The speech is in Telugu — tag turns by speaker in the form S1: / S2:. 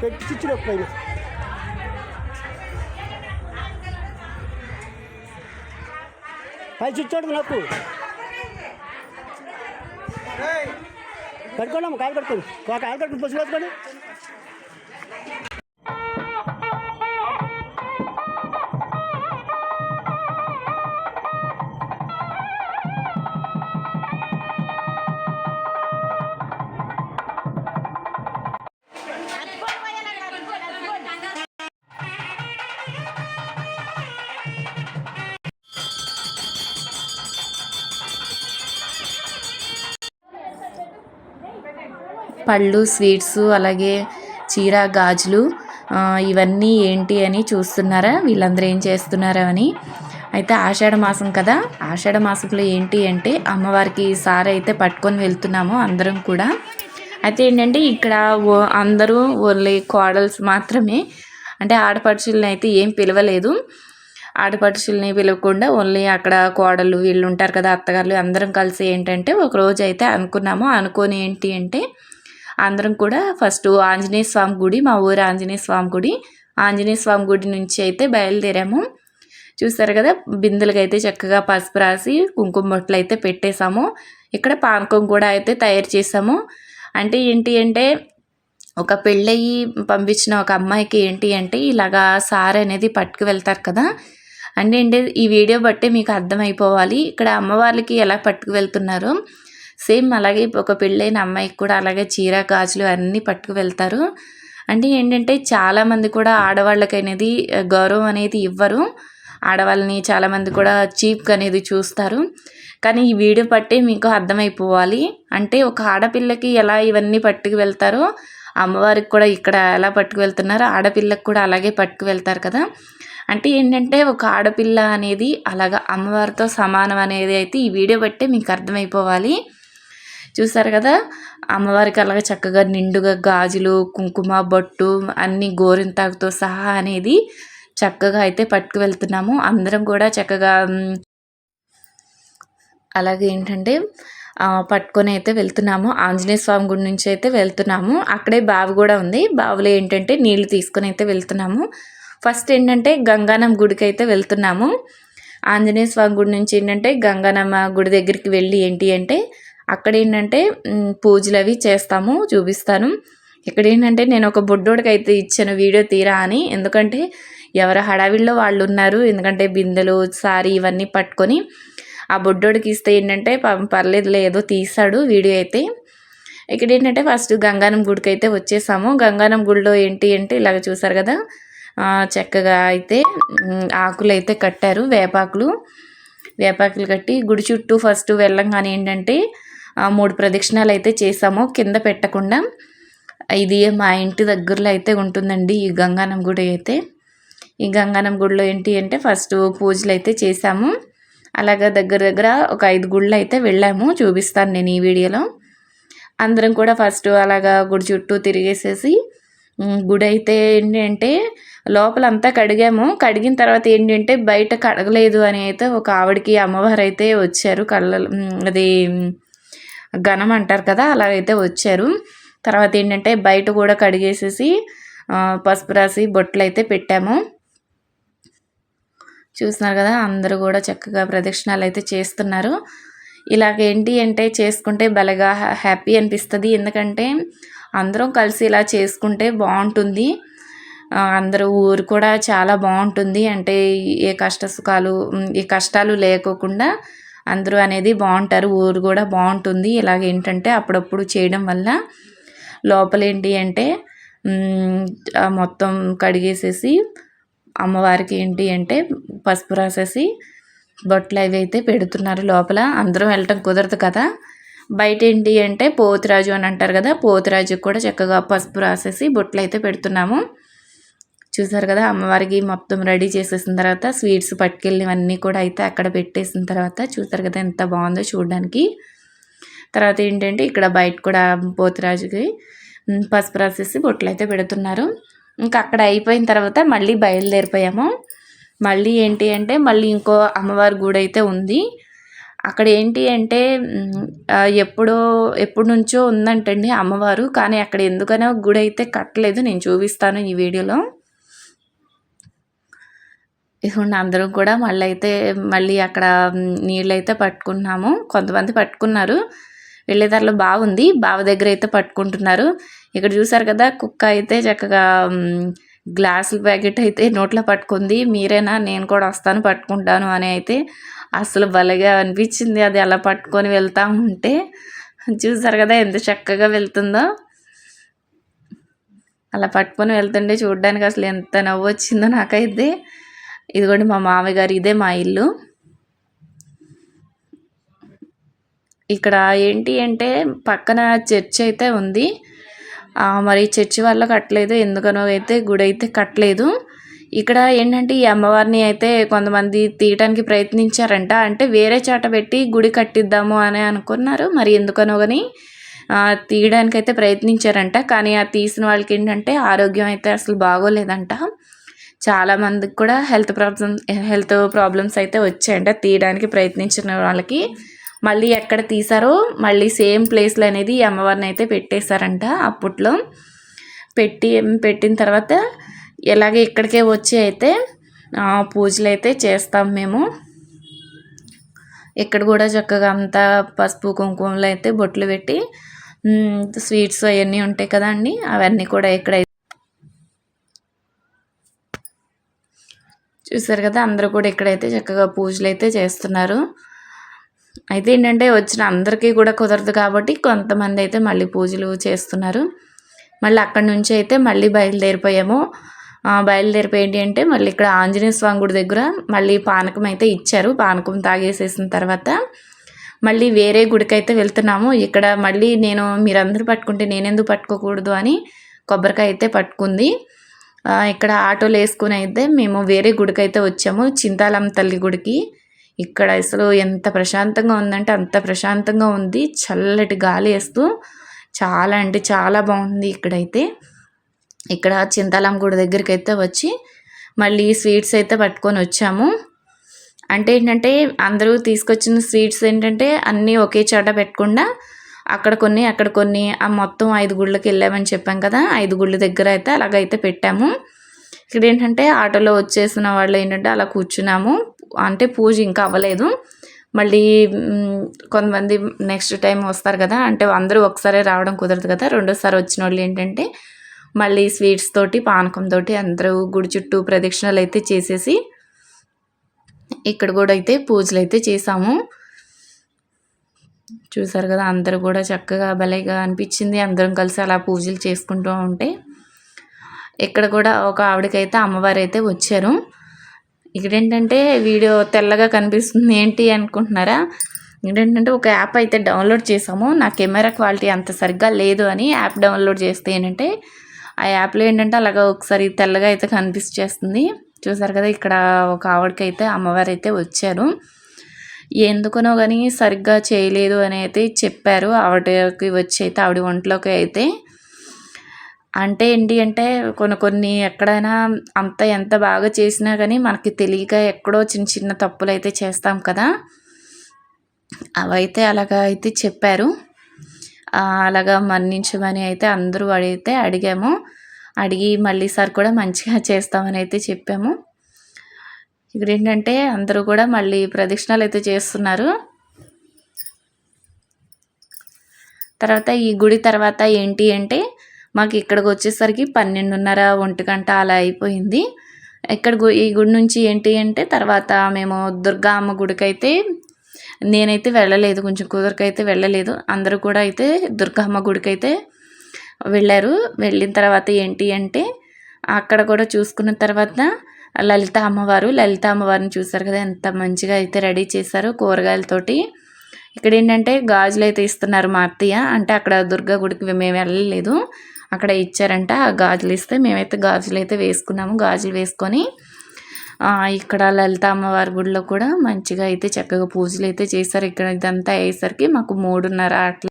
S1: పెట్టి చిచ్చిన పైన పై చిచ్చోడు నాకు కట్టుకోండి అమ్మ కాలు కట్టుకోండి ఒక కాలు కట్టుకుని పసుపు కట్టుకోండి
S2: పళ్ళు స్వీట్స్ అలాగే చీర గాజులు ఇవన్నీ ఏంటి అని చూస్తున్నారా? వీళ్ళందరూ ఏం చేస్తున్నారా అని. అయితే ఆషాఢ మాసం కదా. ఆషాఢ మాసంలో ఏంటి అంటే అమ్మవారికి సార అయితే పట్టుకొని వెళ్తున్నాము అందరం కూడా. అయితే ఏంటంటే ఇక్కడ ఓ- అందరూ ఓన్లీ కోడల్స్ మాత్రమే. అంటే ఆడపడుచుల్ని అయితే ఏం పిలవలేదు. ఆడపడుచుల్ని పిలవకుండా ఓన్లీ అక్కడ కోడలు వీళ్ళు ఉంటారు కదా అత్తగారులు అందరం కలిసి ఏంటంటే ఒక రోజు అయితే అనుకున్నాము. అనుకొని ఏంటి అంటే అందరం కూడా ఫస్ట్ ఆంజనేయ స్వామి గుడి మా ఊరు ఆంజనేయ స్వామి గుడి. ఆంజనేయ స్వామి గుడి నుంచి అయితే బయలుదేరాము. చూస్తారు కదా బిందెలకి అయితే చక్కగా పసుపు రాసి కుంకుమ బొట్లు అయితే పెట్టేశాము. ఇక్కడ పానకం కూడా అయితే తయారు చేసాము అంటే ఏంటి అంటే ఒక పెళ్ళయి పంపించిన ఒక అమ్మాయికి ఏంటి అంటే ఇలాగా సార్ అనేది పట్టుకు వెళ్తారు కదా. అంటే ఏంటి ఈ వీడియో బట్టి మీకు అర్థమైపోవాలి. ఇక్కడ అమ్మవార్లకి ఎలా పట్టుకు వెళ్తున్నారు? సేమ్ అలాగే ఒక పెళ్ళైన అమ్మాయికి కూడా అలాగే చీర గాజులు అన్నీ పట్టుకు వెళ్తారు. అంటే ఏంటంటే చాలామంది కూడా ఆడవాళ్ళకి అనేది గౌరవం అనేది ఇవ్వరు. ఆడవాళ్ళని చాలామంది కూడా చీప్గా అనేది చూస్తారు. కానీ ఈ వీడియో పట్టే మీకు అర్థమైపోవాలి. అంటే ఒక ఆడపిల్లకి ఎలా ఇవన్నీ పట్టుకు వెళ్తారో అమ్మవారికి కూడా ఇక్కడ ఎలా పట్టుకు వెళ్తున్నారో ఆడపిల్లకి కూడా అలాగే పట్టుకు వెళ్తారు కదా. అంటే ఏంటంటే ఒక ఆడపిల్ల అనేది అలాగా అమ్మవారితో సమానం అనేది అయితే ఈ వీడియో బట్టే మీకు అర్థమైపోవాలి. చూసారు కదా? అమ్మవారికి అలాగే చక్కగా నిండుగా గాజులు కుంకుమ బొట్టు అన్ని గోరింతాకుతో సహా అనేది చక్కగా అయితే పట్టుకు వెళ్తున్నాము అందరం కూడా చక్కగా అలాగే ఏంటంటే పట్టుకొని అయితే వెళ్తున్నాము. ఆంజనేయ స్వామి గుడి నుంచి అయితే వెళ్తున్నాము. అక్కడే బావి కూడా ఉంది. బావిలో ఏంటంటే నీళ్ళు తీసుకొని అయితే వెళ్తున్నాము. ఫస్ట్ ఏంటంటే గంగానం గుడికి అయితే వెళ్తున్నాము. ఆంజనేయ స్వామి గుడి నుంచి ఏంటంటే గంగానమ్మ గుడి దగ్గరికి వెళ్ళి ఏంటి అంటే అక్కడ ఏంటంటే పూజలు అవి చేస్తాము చూపిస్తాను. ఇక్కడ ఏంటంటే నేను ఒక బుడ్డోడికి అయితే ఇచ్చాను వీడియో తీరా అని. ఎందుకంటే ఎవరు హడావిడిలో వాళ్ళు ఉన్నారు ఎందుకంటే బిందెలు సారీ ఇవన్నీ పట్టుకొని ఆ బుడ్డోడికి ఇస్తే ఏంటంటే పర్లేదు పర్లేదులే ఏదో తీసాడు వీడియో అయితే. ఇక్కడ ఏంటంటే ఫస్ట్ గంగానం గుడికి అయితే వచ్చేసాము. గంగానం గుడిలో ఏంటి అంటే ఇలాగ చూసారు కదా చక్కగా అయితే ఆకులు అయితే కట్టారు వేపాకులు. వేపాకులు కట్టి గుడి చుట్టూ ఫస్ట్ వెళ్ళంగానే ఏంటంటే మూడు ప్రదక్షిణాలు అయితే చేసాము. కింద పెట్టకుండా ఇది మా ఇంటి దగ్గరలో అయితే ఉంటుందండి ఈ గంగానం గుడి అయితే. ఈ గంగానం గుడిలో ఏంటి అంటే ఫస్ట్ పూజలు అయితే చేసాము. అలాగా దగ్గర దగ్గర ఒక ఐదు గుళ్ళు అయితే వెళ్ళాము. చూపిస్తాను నేను ఈ వీడియోలో. అందరం కూడా ఫస్ట్ అలాగా గుడి చుట్టూ తిరిగేసేసి గుడి అయితే ఏంటి అంటే లోపలంతా కడిగాము. కడిగిన తర్వాత ఏంటంటే బయట కడగలేదు అని అయితే ఒక ఆవిడకి అమ్మవారు అయితే వచ్చారు. కళ్ళ అది ఘనం అంటారు కదా అలాగైతే వచ్చారు. తర్వాత ఏంటంటే బయట కూడా కడిగేసేసి పసుపు రాసి బొట్లు అయితే పెట్టాము. చూస్తున్నారు కదా అందరూ కూడా చక్కగా ప్రదక్షిణాలు అయితే చేస్తున్నారు. ఇలాగేంటి అంటే చేసుకుంటే భలేగా హ్యా- హ్యాపీ అనిపిస్తుంది. ఎందుకంటే అందరం కలిసి ఇలా చేసుకుంటే బాగుంటుంది. అందరూ ఊరు కూడా చాలా బాగుంటుంది. అంటే ఏ కష్ట సుఖాలు ఏ కష్టాలు లేకోకుండా అందరూ అనేది బాగుంటారు ఊరు కూడా బాగుంటుంది. ఇలాగ ఏంటంటే అప్పుడప్పుడు చేయడం వల్ల లోపల ఏంటి అంటే మొత్తం కడిగేసేసి అమ్మవారికి ఏంటి అంటే పసుపు రాసేసి బొట్లు అవి అయితే పెడుతున్నారు లోపల. అందరం వెళ్ళటం కుదరదు కదా. బయట ఏంటి అంటే పోతురాజు అని అంటారు కదా పోతురాజుకి కూడా చక్కగా పసుపు రాసేసి బొట్లు అయితే పెడుతున్నాము. చూసారు కదా అమ్మవారికి మొత్తం రెడీ చేసేసిన తర్వాత స్వీట్స్ పట్టుకెళ్ళినవన్నీ కూడా అయితే అక్కడ పెట్టేసిన తర్వాత చూసారు కదా ఎంత బాగుందో చూడడానికి. తర్వాత ఏంటంటే ఇక్కడ బయట కూడా పోతురాజుకి పసుపు రాసేసి బొట్లు అయితే పెడుతున్నారు. ఇంకా అక్కడ అయిపోయిన తర్వాత మళ్ళీ బయలుదేరిపోయాము. మళ్ళీ ఏంటి అంటే మళ్ళీ ఇంకో అమ్మవారి గుడి అయితే ఉంది. అక్కడ ఏంటి అంటే ఎప్పుడో ఎప్పటి నుంచో ఉందంటండి అమ్మవారు కానీ అక్కడ ఎందుకనో గుడి అయితే కట్టలేదు. నేను చూపిస్తాను ఈ వీడియోలో. ఇదిగోండి అందరం కూడా మళ్ళీ అయితే మళ్ళీ అక్కడ నీళ్ళు అయితే పట్టుకున్నాము కొంతమంది పట్టుకున్నారు. వెళ్ళేదారిలో బాగుంది బావ దగ్గర అయితే పట్టుకుంటున్నారు. ఇక్కడ చూసారు కదా కుక్క అయితే చక్కగా గ్లాసుల ప్యాకెట్ అయితే నోట్లో పట్టుకుంది. మీరేనా? నేను కూడా వస్తాను పట్టుకుంటాను అని అయితే అసలు భలేగా అనిపించింది. అది అలా పట్టుకొని వెళ్తా ఉంటే. చూసారు కదా ఎంత చక్కగా వెళ్తుందో. అలా పట్టుకొని వెళ్తుంటే చూడడానికి అసలు ఎంత నవ్వు వచ్చిందో నాకైతే. ఇదిగోండి మా మామయ్య గారు ఇదే మా ఇల్లు. ఇక్కడ ఏంటి అంటే పక్కన చర్చ్ అయితే ఉంది. మరి చర్చి వల్ల కట్టలేదు ఎందుకనో అయితే గుడి అయితే కట్టలేదు. ఇక్కడ ఏంటంటే ఈ అమ్మవారిని అయితే కొంతమంది తీయటానికి ప్రయత్నించారంట. అంటే వేరే చాట పెట్టి గుడి కట్టిద్దాము అని అనుకున్నారు మరి ఎందుకనో కానీ తీయడానికి అయితే ప్రయత్నించారంట. కానీ ఆ తీసిన వాళ్ళకి ఏంటంటే ఆరోగ్యం అయితే అసలు బాగోలేదంట. చాలా మందికి కూడా హెల్త్ ప్రాబ్లమ్స్ హెల్త్ ప్రాబ్లమ్స్ అయితే వచ్చాయంట తీయడానికి ప్రయత్నించిన వాళ్ళకి మళ్ళీ ఎక్కడ తీసారో మళ్ళీ సేమ్ ప్లేస్లో అనేది అమ్మవారిని అయితే పెట్టేశారంట అప్పట్లో. పెట్టి పెట్టిన తర్వాత ఇలాగే ఇక్కడికే వచ్చి అయితే పూజలు అయితే చేస్తాం మేము. ఇక్కడ కూడా చక్కగా అంతా పసుపు కుంకుమలు అయితే బొట్లు పెట్టి స్వీట్స్ అవన్నీ ఉంటాయి కదండి అవన్నీ కూడా ఇక్కడ చూసారు కదా అందరూ కూడా ఇక్కడైతే చక్కగా పూజలు అయితే చేస్తున్నారు. అయితే ఏంటంటే వచ్చిన అందరికీ కూడా కుదరదు కాబట్టి కొంతమంది అయితే మళ్ళీ పూజలు చేస్తున్నారు. మళ్ళీ అక్కడి నుంచి అయితే మళ్ళీ బయలుదేరిపోయాము. ఆ, బయలుదేరిపోయి ఏంటి అంటే మళ్ళీ ఇక్కడ ఆంజనేయ స్వామి గుడి దగ్గర మళ్ళీ పానకం అయితే ఇచ్చారు. పానకం తాగేసేసిన తర్వాత మళ్ళీ వేరే గుడికి అయితే వెళ్తున్నాము. ఇక్కడ మళ్ళీ నేను మీరందరూ పట్టుకుంటే నేనెందుకు పట్టుకోకూడదు అని కొబ్బరికాయ అయితే పట్టుకుంది. ఇక్కడ ఆటోలు వేసుకుని అయితే మేము వేరే గుడికి అయితే వచ్చాము చింతాలమ్మ తల్లి గుడికి. ఇక్కడ అసలు ఎంత ప్రశాంతంగా ఉందంటే అంత ప్రశాంతంగా ఉంది చల్లటి గాలి వేస్తూ. చాలా అంటే చాలా బాగుంది ఇక్కడైతే. ఇక్కడ చింతాలమ్మ గుడి దగ్గరికి అయితే వచ్చి మళ్ళీ స్వీట్స్ అయితే పట్టుకొని వచ్చాము. అంటే ఏంటంటే అందరూ తీసుకొచ్చిన స్వీట్స్ ఏంటంటే అన్నీ ఒకే చోట పెట్టకుండా అక్కడ కొన్ని అక్కడ కొన్ని. ఆ మొత్తం ఐదు గుళ్ళకి వెళ్ళామని చెప్పాం కదా ఐదు గుళ్ళ దగ్గర అయితే అలాగైతే పెట్టాము. ఇక్కడ ఏంటంటే ఆటోలో వచ్చేసిన వాళ్ళు ఏంటంటే అలా కూర్చున్నాము. అంటే పూజ ఇంకా అవ్వలేదు. మళ్ళీ కొంతమంది నెక్స్ట్ టైం వస్తారు కదా అంటే అందరూ ఒకసారి రావడం కుదరదు కదా. రెండోసారి వచ్చిన వాళ్ళు ఏంటంటే మళ్ళీ స్వీట్స్ తోటి పానకం తోటి అందరూ గుడి చుట్టూ ప్రదక్షిణలు అయితే చేసేసి ఇక్కడ కూడా అయితే పూజలు అయితే చేసాము. చూసారు కదా అందరూ కూడా చక్కగా భలేగా అనిపించింది. అందరం కలిసి అలా పూజలు చేసుకుంటూ ఉంటే ఇక్కడ కూడా ఒక ఆవిడకైతే అమ్మవారు అయితే వచ్చారు. ఇక్కడ ఏంటంటే వీడియో తెల్లగా కనిపిస్తుంది ఏంటి అనుకుంటున్నారా? ఏంటంటే ఒక యాప్ అయితే డౌన్లోడ్ చేసాము నా కెమెరా క్వాలిటీ అంత సరిగ్గా లేదు అని యాప్ డౌన్లోడ్ చేస్తే ఏంటంటే ఆ యాప్లో ఏంటంటే అలాగా ఒకసారి తెల్లగా అయితే కనిపిస్తుంది చూసారు కదా ఇక్కడ ఒక ఆవిడకైతే అమ్మవారు అయితే వచ్చారు. ఎందుకనో కానీ సరిగ్గా చేయలేదు అని అయితే చెప్పారు. ఆవిడకి వచ్చి అయితే ఆవిడ ఒంట్లోకి అయితే. అంటే ఏంటి అంటే కొన్ని కొన్ని ఎక్కడైనా అంత ఎంత బాగా చేసినా కానీ మనకి తెలియక ఎక్కడో చిన్న చిన్న తప్పులు అయితే చేస్తాం కదా. అవైతే అలాగా అయితే చెప్పారు. అలాగా మన్నించమని అయితే అందరూ అడిగితే అడిగాము. అడిగి మళ్ళీ సార్ కూడా మంచిగా చేస్తామని అయితే చెప్పాము. ఇక్కడ ఏంటంటే అందరూ కూడా మళ్ళీ ప్రదక్షిణాలు అయితే చేస్తున్నారు. తర్వాత ఈ గుడి తర్వాత ఏంటి అంటే మాకు ఇక్కడికి వచ్చేసరికి పన్నెండున్నర ఒంటి గంట అలా అయిపోయింది. ఇక్కడ గు- ఈ గుడి నుంచి ఏంటి అంటే తర్వాత మేము దుర్గా అమ్మ గుడికి అయితే నేనైతే వెళ్ళలేదు కొంచెం కుదరకైతే వెళ్ళలేదు. అందరూ కూడా అయితే దుర్గమ్మ గుడికి అయితే వెళ్ళారు. వెళ్ళిన తర్వాత ఏంటి అంటే అక్కడ కూడా చూసుకున్న తర్వాత లలిత అమ్మవారు లలిత అమ్మవారిని చూసారు కదా ఎంత మంచిగా అయితే రెడీ చేశారు కూరగాయలతోటి. ఇక్కడ ఏంటంటే గాజులు అయితే ఇస్తున్నారు మా అత్తయ్య అంటే అక్కడ దుర్గా గుడికి మేము వెళ్ళలేదు. అక్కడ ఇచ్చారంట ఆ గాజులు ఇస్తే మేమైతే గాజులు అయితే వేసుకున్నాము. గాజులు వేసుకొని ఇక్కడ లలిత అమ్మవారి గుడిలో కూడా మంచిగా అయితే చక్కగా పూజలు అయితే చేశారు. ఇక్కడ ఇదంతా అయ్యేసరికి మాకు మూడున్నర అట్లా